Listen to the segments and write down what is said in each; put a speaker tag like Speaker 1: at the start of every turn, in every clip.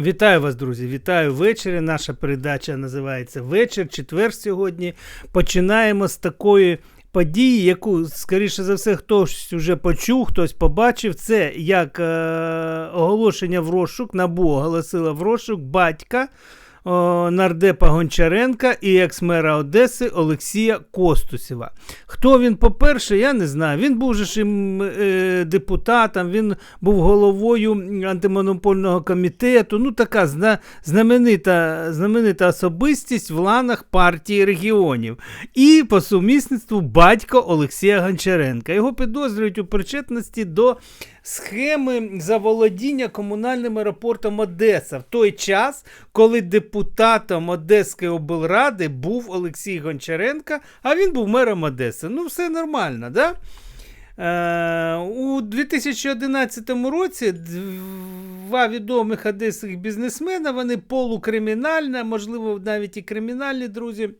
Speaker 1: Вітаю вас, друзі! Вітаю ввечері. Наша передача називається Вечір, четвер сьогодні. Починаємо з такої події, яку, скоріше за все, хтось вже почув, хтось побачив. Це як е- оголошення в розшук, набу оголосила в розшук батька нардепа Гончаренка і екс-мера Одеси Олексія Костусєва. Хто він, по-перше, я не знаю. Він був же ж е, депутатом, він був головою антимонопольного комітету. Ну, така зна, знаменита, знаменита особистість в ланах партії регіонів. І по сумісництву батько Олексія Гончаренка. Його підозрюють у причетності до схеми заволодіння комунальним аеропортом Одеса в той час, коли депутатом Одеської облради був Олексій Гончаренко, а він був мером Одеси. Ну, все нормально, да? Е, у 2011 році два відомих одеських бізнесмена, вони полукримінальні, можливо, навіть і кримінальні друзі.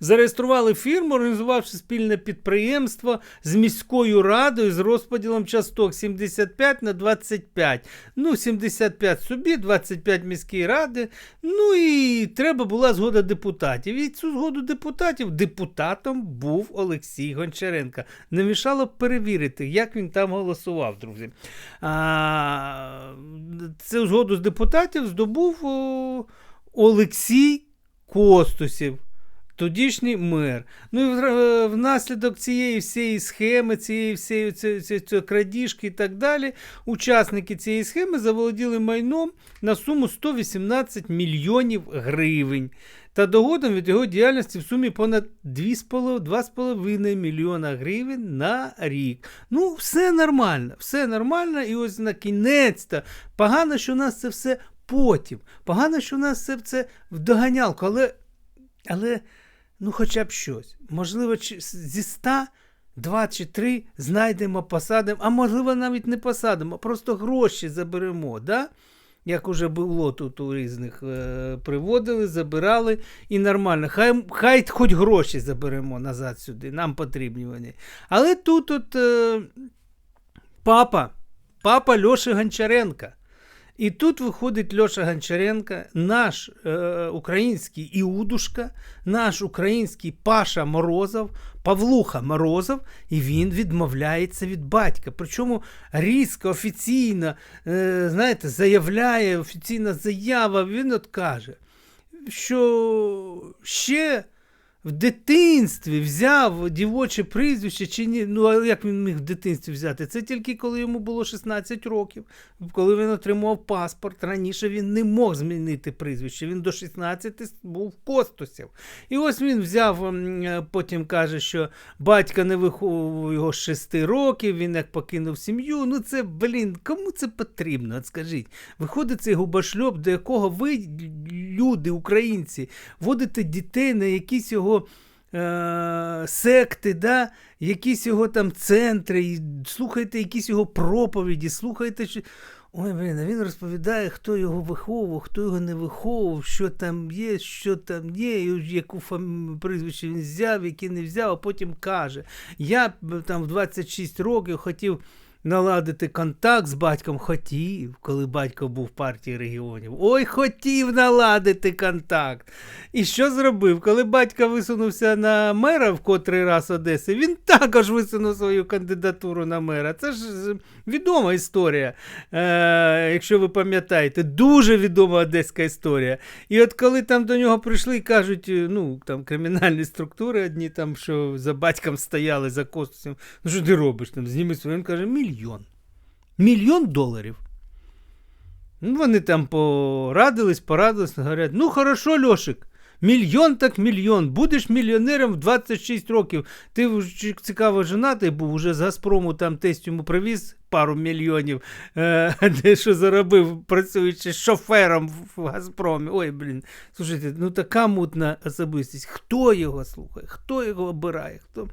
Speaker 1: Зареєстрували фірму, організувавши спільне підприємство з міською радою з розподілом часток 75 на 25. Ну, 75 собі, 25 міській ради. Ну і треба була згода депутатів. І цю згоду депутатів депутатом був Олексій Гончаренко. Не мішало перевірити, як він там голосував, друзі. А, Цю згоду з депутатів здобув Олексій Костусів. Тодішній мер. Ну і внаслідок цієї всієї схеми, цієї всієї крадіжки і так далі, учасники цієї схеми заволоділи майном на суму 118 мільйонів гривень. Та догодом від його діяльності в сумі понад 2,5 2,5 мільйона гривень на рік. Ну, все нормально, все нормально, і ось на кінець-то. Погано, що у нас це все потім. Погано, що у нас це, це в доганялку, але. Але ну хоча б щось. Можливо, зі 100 два чи три знайдемо, посадимо, а можливо, навіть не посадимо, просто гроші заберемо. Да? Як уже було тут у різних е, приводили, забирали і нормально. Хай, хай хоч гроші заберемо назад сюди, нам потрібні вони. Але тут от е, папа, папа Льоши Гончаренка. І тут виходить Льоша Гончаренко, наш е, український Іудушка, наш український Паша Морозов, Павлуха Морозов, і він відмовляється від батька. Причому різко, офіційно, е, знаєте, заявляє, офіційна заява, він от каже, що ще в дитинстві взяв дівоче прізвище чи ні. Ну, а як він міг в дитинстві взяти? Це тільки коли йому було 16 років, коли він отримав паспорт. Раніше він не мог змінити прізвище. Він до 16 був Костусів. І ось він взяв, е, потім каже, що батька не виховував його з 6 років, він як покинув сім'ю. Ну це, блін, кому це потрібно? От скажіть. Виходить цей губошльоп, до якого ви, люди, українці, водите дітей на якісь його е- секти, да? якісь його там центри, слухайте якісь його проповіді, слухайте. Що... Ой, блін, а він розповідає, хто його виховував, хто його не виховував, що там є, що там є, і яку фам... прізвище він взяв, яке не взяв, а потім каже: Я там в 26 років хотів наладити контакт з батьком хотів, коли батько був в партії регіонів. Ой, хотів наладити контакт. І що зробив? Коли батько висунувся на мера в котрий раз Одеси, він також висунув свою кандидатуру на мера. Це ж відома історія, е, якщо ви пам'ятаєте, дуже відома одеська історія. І от коли там до нього прийшли і кажуть, е, ну там кримінальні структури одні там, що за батьком стояли за костусем, ну що ти робиш там? Зніми своє. Він каже, мільйон. Мільйон доларів. Ну, вони там порадились, порадились, говорять, ну хорошо, Льошик, мільйон так мільйон. Будеш мільйонером в 26 років. Ти цікаво женатий був, уже з Газпрому там тесть йому привіз пару мільйонів, е, де що заробив, працюючи шофером в Газпромі. Ой, блін. Слушайте, ну така мутна особистість. Хто його слухає? Хто його обирає? Хто...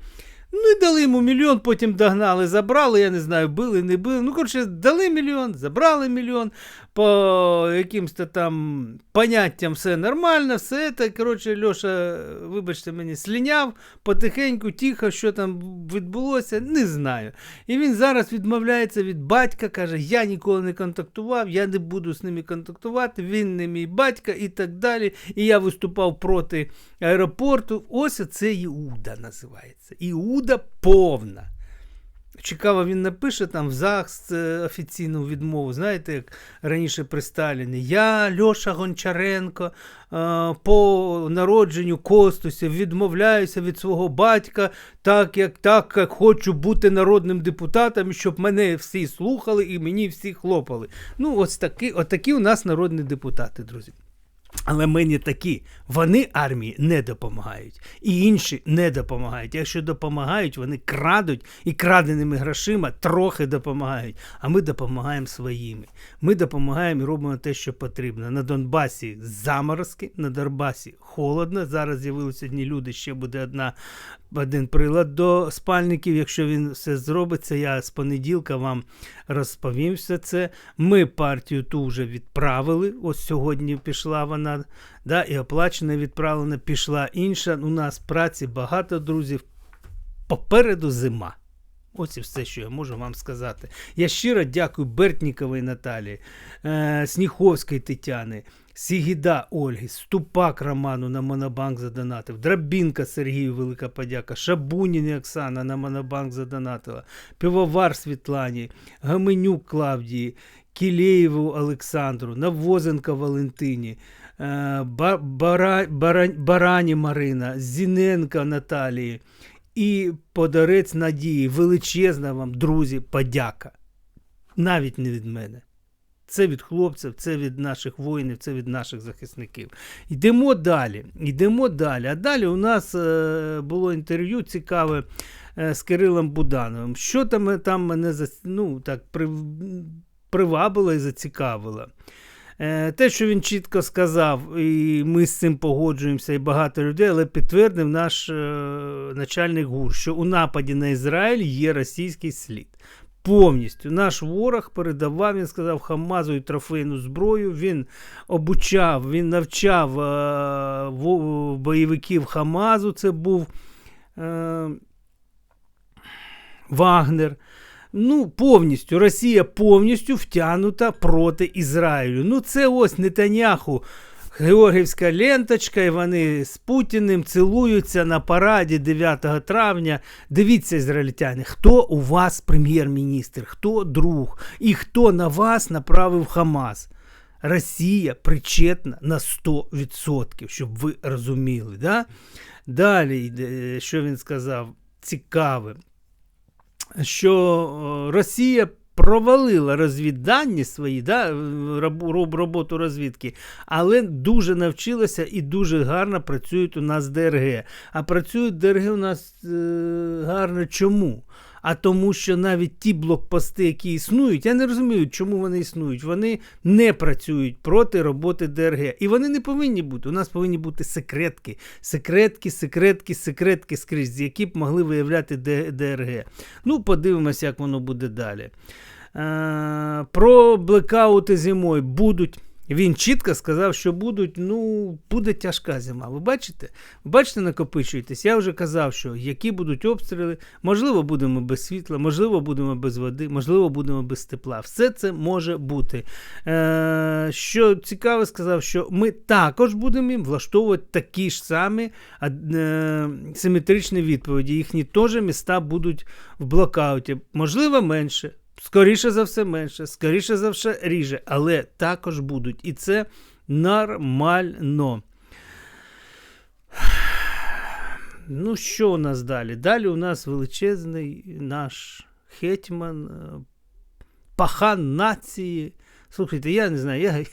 Speaker 1: Ну і дали йому мільйон, потім догнали, забрали, я не знаю, били, не били. Ну, коротше, дали мільйон, забрали мільйон. По якимсь там поняттям все нормально, все це, коротше, Льоша, вибачте мені, сліняв потихеньку, тихо, що там відбулося, не знаю. І він зараз відмовляється від батька, каже, я ніколи не контактував, я не буду з ними контактувати, він не мій батько і так далі. І я виступав проти аеропорту. Ось це Іуда називається. Іуда повна. Цікаво, він напише там в ЗАГС офіційну відмову. Знаєте, як раніше при Сталіні. Я, Льоша Гончаренко, е, по народженню Костуся відмовляюся від свого батька, так як так, як хочу бути народним депутатом, щоб мене всі слухали і мені всі хлопали. Ну, ось такі, отакі у нас народні депутати, друзі. Але ми не такі. Вони армії не допомагають. І інші не допомагають. Якщо допомагають, вони крадуть і краденими грошима трохи допомагають. А ми допомагаємо своїми. Ми допомагаємо і робимо те, що потрібно. На Донбасі заморозки, на Донбасі холодно. Зараз з'явилися одні люди, ще буде одна. Один прилад до спальників, якщо він все зробиться, я з понеділка вам розповім все це. Ми партію ту вже відправили. Ось сьогодні пішла вона, да, і оплачена відправлена, пішла інша. У нас праці багато друзів. Попереду зима. Ось і все, що я можу вам сказати. Я щиро дякую Бертніковій Наталії, е, Сніховській Тетяни, Сігіда Ольги, Ступак Роману на Монобанк задонатив, Драбінка Сергію, велика подяка, Шабуніні Оксана на Монобанк задонатила, Пивовар Світлані, Гаменюк Клавдії, Кілеєву Олександру, Навозенко Валентині, е, Бара, Бара, Барані Марина, Зіненко Наталії і подарець надії. Величезна вам, друзі, подяка. Навіть не від мене. Це від хлопців, це від наших воїнів, це від наших захисників. Йдемо далі. Йдемо далі. А далі у нас е, було інтерв'ю цікаве е, з Кирилом Будановим. Що там, там мене ну, так, при, привабило і зацікавило. Е, Те, що він чітко сказав, і ми з цим погоджуємося, і багато людей, але підтвердив наш е, начальник ГУР, що у нападі на Ізраїль є російський слід. Повністю наш ворог передавав, він сказав, Хамазу і трофейну зброю. Він обучав, він навчав е, бойовиків Хамазу. Це був е, Вагнер. Ну, повністю Росія повністю втягнута проти Ізраїлю. Ну, це ось Нетаняху. Георгівська ленточка, і вони з Путіним цілуються на параді 9 травня. Дивіться, ізраїльтяни, хто у вас прем'єр-міністр, хто друг і хто на вас направив Хамас. Росія причетна на 100%, щоб ви розуміли. Да? Далі, що він сказав, цікаве що е, Росія провалила розвіддані свої, да, роб- роботу розвідки, але дуже навчилася і дуже гарно працюють у нас ДРГ. А працюють ДРГ у нас е, гарно чому? А тому, що навіть ті блокпости, які існують, я не розумію, чому вони існують. Вони не працюють проти роботи ДРГ. І вони не повинні бути. У нас повинні бути секретки. Секретки, секретки, секретки скрізь, які б могли виявляти ДРГ. Ну, подивимося, як воно буде далі. Е, про блекаути зимою будуть. Він чітко сказав, що будуть, ну, буде тяжка зима. Ви бачите? Бачите, накопичуєтесь. Я вже казав, що які будуть обстріли, можливо, будемо без світла, можливо, будемо без води, можливо, будемо без тепла. Все це може бути. Е, що цікаво, сказав, що ми також будемо їм влаштовувати такі ж самі е, симетричні відповіді. Їхні теж міста будуть в блокауті. Можливо, менше. Скоріше за все менше, скоріше за все ріже, але також будуть. І це нормально. Ну, що у нас далі? Далі у нас величезний наш гетьман, е, пахан нації. Слухайте, я не знаю, я...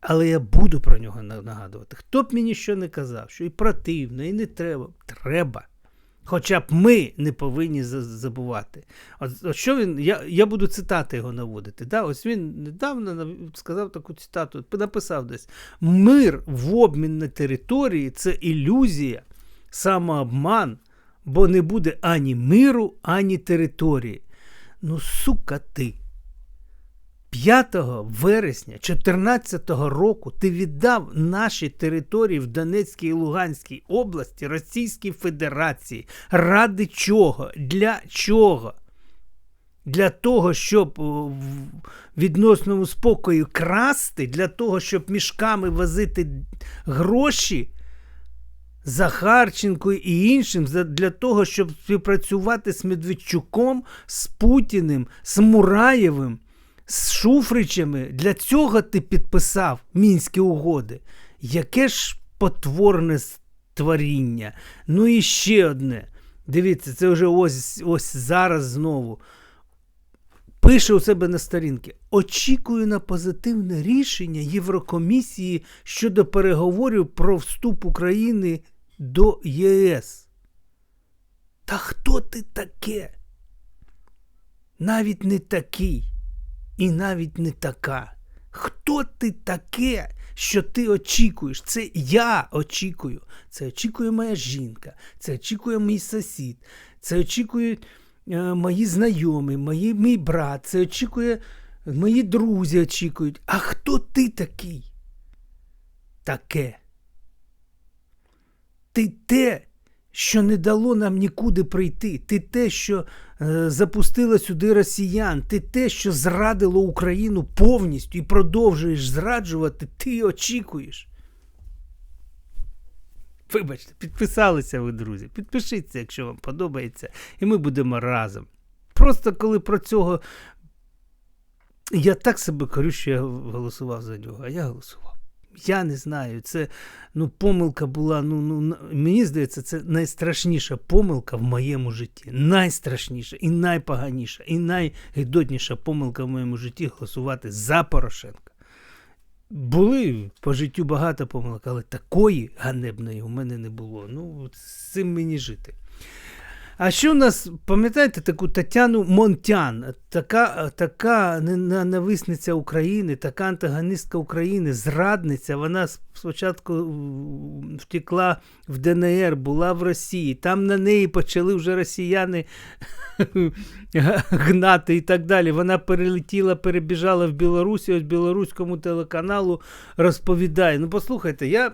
Speaker 1: але я буду про нього нагадувати. Хто б мені що не казав, що і противно, і не треба. Треба. Хоча б ми не повинні забувати. От, от що він, я, я буду цитати його наводити. Да? Ось він недавно сказав таку цитату, написав десь: мир в обмін на території це ілюзія, самообман, бо не буде ані миру, ані території. Ну, сука ти. 5 вересня 2014 року ти віддав наші території в Донецькій і Луганській області Російській Федерації. Ради чого? Для чого? Для того, щоб в відносному спокою красти, для того, щоб мішками возити гроші Захарченко і іншим, для того, щоб співпрацювати з Медведчуком, з Путіним, з Мураєвим, з Шуфричами. Для цього ти підписав мінські угоди. Яке ж потворне створіння. Ну і ще одне. Дивіться, це вже ось, ось зараз знову. Пише у себе на сторінки. Очікую на позитивне рішення Єврокомісії щодо переговорів про вступ України до ЄС. Та хто ти таке? Навіть не такий і навіть не така. Хто ти таке, що ти очікуєш? Це я очікую. Це очікує моя жінка, це очікує мій сусід, це очікують е, мої знайомі, мої, мій брат, це очікує мої друзі очікують. А хто ти такий? Таке. Ти те, що не дало нам нікуди прийти. Ти те, що е, запустило сюди росіян, ти те, що зрадило Україну повністю і продовжуєш зраджувати, ти очікуєш. Вибачте, підписалися ви, друзі. Підпишіться, якщо вам подобається, і ми будемо разом. Просто коли про цього. Я так себе корю, що я голосував за нього, а я голосував. Я не знаю. Це ну, помилка була. Ну, ну, мені здається, це найстрашніша помилка в моєму житті. Найстрашніша і найпоганіша, і найгидотніша помилка в моєму житті голосувати за Порошенка. Були по життю багато помилок, але такої ганебної у мене не було. Ну, з цим мені жити. А що у нас, пам'ятаєте таку Тетяну Монтян, така, така ненависниця України, така антагоністка України, зрадниця. Вона спочатку втекла в ДНР, була в Росії. Там на неї почали вже росіяни гнати і так далі. Вона перелетіла, перебіжала в Білорусі, ось білоруському телеканалу розповідає. Ну, послухайте, я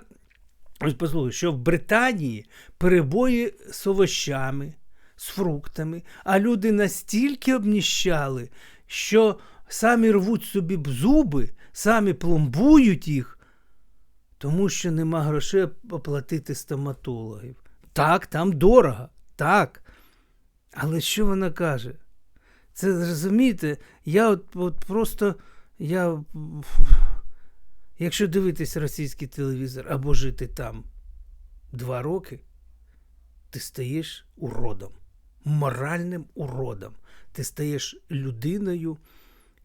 Speaker 1: ось послухаю, що в Британії перебої з овощами, з фруктами, а люди настільки обніщали, що самі рвуть собі зуби, самі пломбують їх, тому що нема грошей оплатити стоматологів. Так, там дорого, так. Але що вона каже? Це розумієте, я от, от просто я. Якщо дивитись російський телевізор або жити там два роки, ти стаєш уродом, моральним уродом. Ти стаєш людиною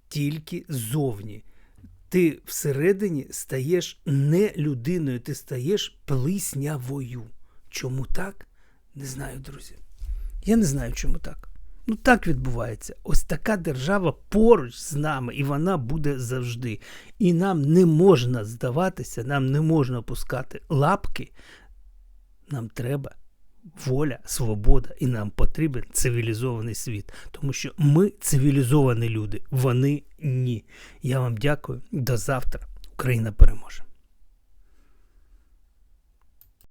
Speaker 1: тільки ззовні. Ти всередині стаєш не людиною, ти стаєш плиснявою. Чому так? Не знаю, друзі. Я не знаю, чому так. Ну так відбувається. Ось така держава поруч з нами, і вона буде завжди. І нам не можна здаватися, нам не можна опускати лапки. Нам треба воля, свобода, і нам потрібен цивілізований світ. Тому що ми цивілізовані люди, вони ні. Я вам дякую. До завтра. Україна переможе.